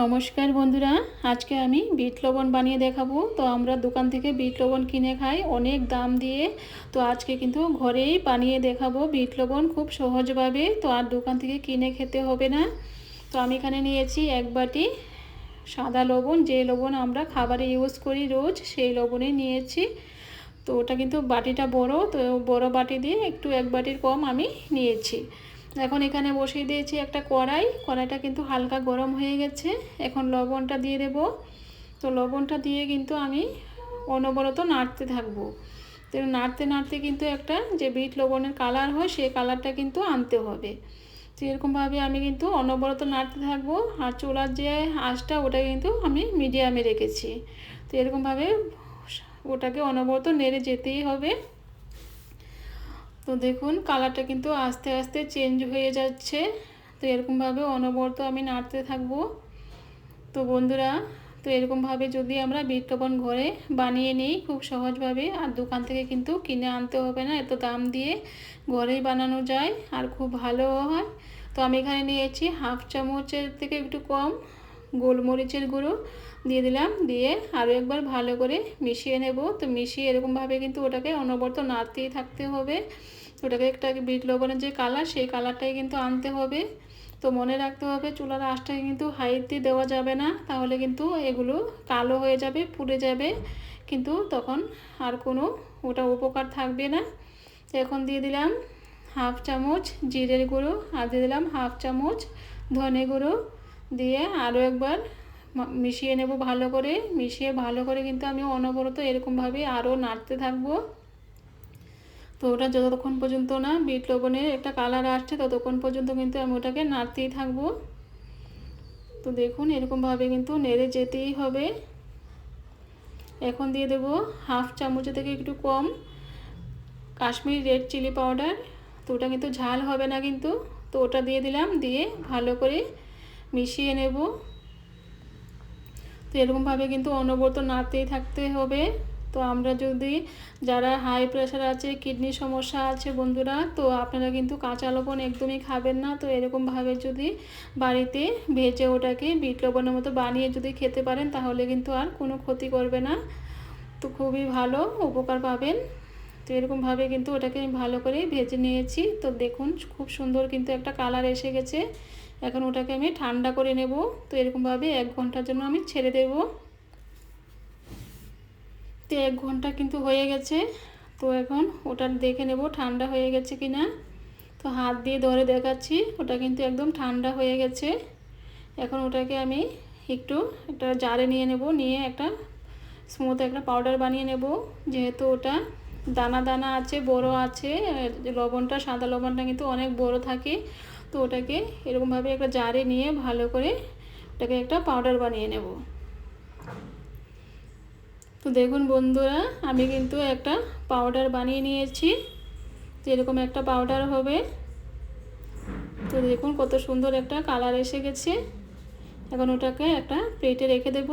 নমস্কার বন্ধুরা, আজকে আমি বিট লবণ বানিয়ে দেখাবো। তো আমরা দোকান থেকে বিট লবণ কিনে খাই, অনেক দাম দিয়ে। তো আজকে কিন্তু ঘরেই বানিয়ে দেখাবো বিট লবণ খুব সহজভাবে। তো আর দোকান থেকে কিনে খেতে হবে না। তো আমি এখানে নিয়েছি এক বাটি সাদা লবণ, যে লবণ আমরা খাবারে ইউজ করি রোজ, সেই লবণে নিয়েছি। তো ওটা কিন্তু বাটিটা বড়, তো বড় বাটি দিয়ে একটু এক বাটির কম আমি নিয়েছি। এখন এখানে বসিয়ে দিয়েছি একটা কড়াই। কড়াইটা কিন্তু হালকা গরম হয়ে গেছে। এখন লবণটা দিয়ে দেব। তো লবণটা দিয়ে কিন্তু আমি অনবরত নাড়তে থাকব। তো নাড়তে নাড়তে কিন্তু একটা যে বিট লবণের কালার হয়, সেই কালারটা কিন্তু আনতে হবে। তো এরকমভাবে আমি কিন্তু অনবরত নাড়তে থাকব। আর চুলার যে আঁচটা, ওটা কিন্তু আমি মিডিয়ামে রেখেছি। তো এরকমভাবে ওটাকে অনবরত নেড়ে যেতেই হবে। তো দেখুন কালারটা কিন্তু আস্তে আস্তে চেঞ্জ হয়ে যাচ্ছে। তো এরকমভাবে অনবরত আমি নাড়তে থাকব। তো বন্ধুরা, তো এরকমভাবে যদি আমরা লবণ ঘরে বানিয়ে নিই, খুব সহজভাবে, আর দোকান থেকে কিন্তু কিনে আনতে হবে না, এত দাম দিয়ে ঘরেই বানানো যায়, আর খুব ভালোও হয়। তো আমি এখানে নিয়েছি হাফ চামচের থেকে একটু কম গোলমরিচের গুঁড়ো দিয়ে দিলাম। দিয়ে আরও একবার ভালো করে মিশিয়ে নেব। তো মিশিয়ে এরকমভাবে কিন্তু ওটাকে অনবরত নাড়তেই থাকতে হবে। ওটাকে একটা বিট লবণের যে কালার, সেই কালারটাই কিন্তু আনতে হবে। তো মনে রাখতে হবে, চুলার আঁচটাকে কিন্তু হাইতে দেওয়া যাবে না। তাহলে কিন্তু এগুলো কালো হয়ে যাবে, পুড়ে যাবে। কিন্তু তখন আর কোনো ওটা উপকার থাকবে না। এখন দিয়ে দিলাম হাফ চামচ জিরের গুঁড়ো। আর দিয়ে দিলাম হাফ চামচ ধনে গুঁড়ো। দিয়ে আরও একবার মিশিয়ে নেব ভালো করে। মিশিয়ে ভালো করে কিন্তু আমি অনবরত এরকমভাবে আরও নাড়তে থাকব। তো ওটা যতক্ষণ পর্যন্ত না বিট লবণের একটা কালার আসছে, ততক্ষণ পর্যন্ত কিন্তু আমি ওটাকে নাড়তেই থাকব। তো দেখুন, এরকমভাবে কিন্তু নেড়ে যেতেই হবে। এখন দিয়ে দেব হাফ চামচ থেকে একটু কম কাশ্মীরি রেড চিলি পাউডার। তো ওটা কিন্তু ঝাল হবে না কিন্তু। তো ওটা দিয়ে দিলাম, দিয়ে ভালো করে মিশিয়ে নেব। তো এরকমভাবে কিন্তু অনবরত নাড়তেই থাকতে হবে। তো আমরা যদি যারা হাই প্রেশার আছে কিডনির সমস্যা আছে বন্ধুরা, তো আপনারা কিন্তু কাঁচা লবণ একদমই খাবেন না। তো এরকমভাবে যদি বাড়িতে ভেজে ওটাকে বিট লবণের মতো বানিয়ে যদি খেতে পারেন, তাহলে কিন্তু আর কোনো ক্ষতি করবে না। তো খুবই ভালো উপকার পাবেন। তো এরকমভাবে কিন্তু ওটাকে আমি ভালো করে ভেজে নিয়েছি। তো দেখুন, খুব সুন্দর কিন্তু একটা কালার এসে গেছে। এখন ওটাকে আমি ঠান্ডা করে নেব। তো এরকমভাবে এক ঘণ্টার জন্য আমি ছেড়ে দেবো। তো এক ঘণ্টা কিন্তু হয়ে গেছে। তো এখন ওটা দেখে নেব ঠান্ডা হয়ে গেছে কি না তো হাত দিয়ে ধরে দেখাচ্ছি, ওটা কিন্তু একদম ঠান্ডা হয়ে গেছে। এখন ওটাকে আমি একটু একটা জারে নিয়ে নেব, নিয়ে একটা স্মুথ একটা পাউডার বানিয়ে নেব। যেহেতু ওটা দানা দানা আছে, বড় আছে লবণটা, সাদা লবণটা কিন্তু অনেক বড় থাকে। তো ওটাকে এরকমভাবে একটা জারে নিয়ে ভালো করে ওটাকে একটা পাউডার বানিয়ে নেব। তো দেখুন বন্ধুরা, আমি কিন্তু একটা পাউডার বানিয়ে নিয়েছি। তো এরকম একটা পাউডার হবে। তো দেখুন কত সুন্দর একটা কালার এসে গেছে। এখন ওটাকে একটা প্লেটে রেখে দেব।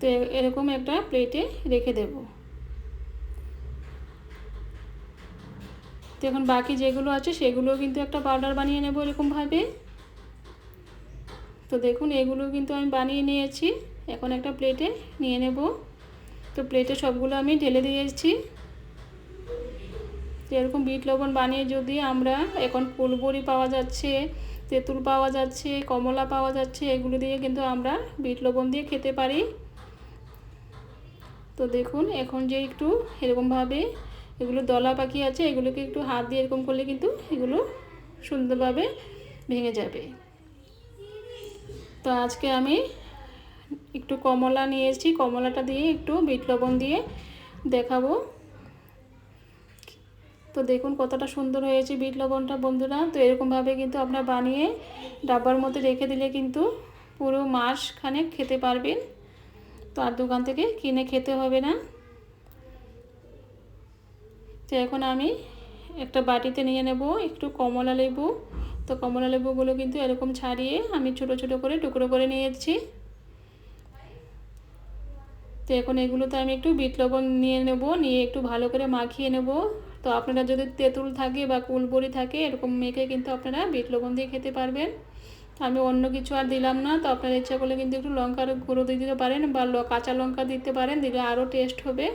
তো এরকম একটা প্লেটে রেখে দেব। তো এখন বাকি যেগুলো আছে সেগুলো কিন্তু একটা পাউডার বানিয়ে নেব এরকমভাবে। তো দেখুন, এগুলো কিন্তু আমি বানিয়ে নিয়েছি। এখন একটা প্লেটে নিয়ে নেব। তো প্লেটে সবগুলো আমি ঢেলে দিয়েছি। এরকম বিট লবণ বানিয়ে যদি আমরা এখন ফুলবড়ি পাওয়া যাচ্ছে, তেঁতুল পাওয়া যাচ্ছে, কমলা পাওয়া যাচ্ছে, এগুলো দিয়ে কিন্তু আমরা বিট লবণ দিয়ে খেতে পারি। তো দেখুন, এখন যে একটু এরকমভাবে এগুলো দলা পাখি আছে, এগুলোকে একটু হাত দিয়ে এরকম করলে কিন্তু এগুলো সুন্দরভাবে ভেঙে যাবে। তো আজকে আমি একটু কমলা নিয়েছি কমলাটা দিয়ে একটু বিট লবণ দিয়ে দেখাবো। তো দেখুন কতটা সুন্দর হয়েছে বিট লবণটা বন্ধুরা। তো এরকমভাবে কিন্তু আপনার বানিয়ে ডাব্বার মধ্যে রেখে দিলে কিন্তু পুরো মাস খানেক খেতে পারবেন। তো আর দোকান থেকে কিনে খেতে হবে না। তো এখন আমি একটা বাটিতে নিয়ে নেব একটু কমলা লেবু। তো কমলা লেবুগুলো কিন্তু এরকম ছাড়িয়ে আমি ছোট ছোট করে টুকরো করে নিয়েছি। তো এখন এগুলোতে আমি একটু বিট লবণ নিয়ে নেব, নিয়ে একটু ভালো করে মাখিয়ে নেব। তো আপনারা যদি তেঁতুল থাকে বা কুলবড়ি থাকে, এরকম মেখে কিন্তু আপনারা বিট লবণ দিয়ে খেতে পারবেন। আমি অন্য কিছু আর দিলাম না, তো আপনারা ইচ্ছা করলে কিন্তু একটু লঙ্কার গুঁড়ো দিয়ে দিতে পারেন বা কাঁচা লঙ্কা দিতে পারেন, দিলে আরও টেস্ট হবে।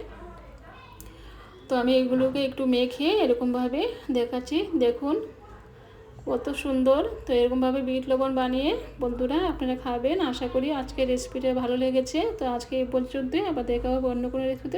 তো আমি এগুলোকে একটু মেখে এরকমভাবে দেখাচ্ছি। দেখুন, কত সুন্দর। তো এরকমভাবে বিট লবণ বানিয়ে বন্ধুরা আপনারা খাবেন। আশা করি আজকে রেসিপিটা ভালো লেগেছে। তো আজকে এই পর্যন্তই। আবার দেখা হবে অন্য কোনো রেসিপিতে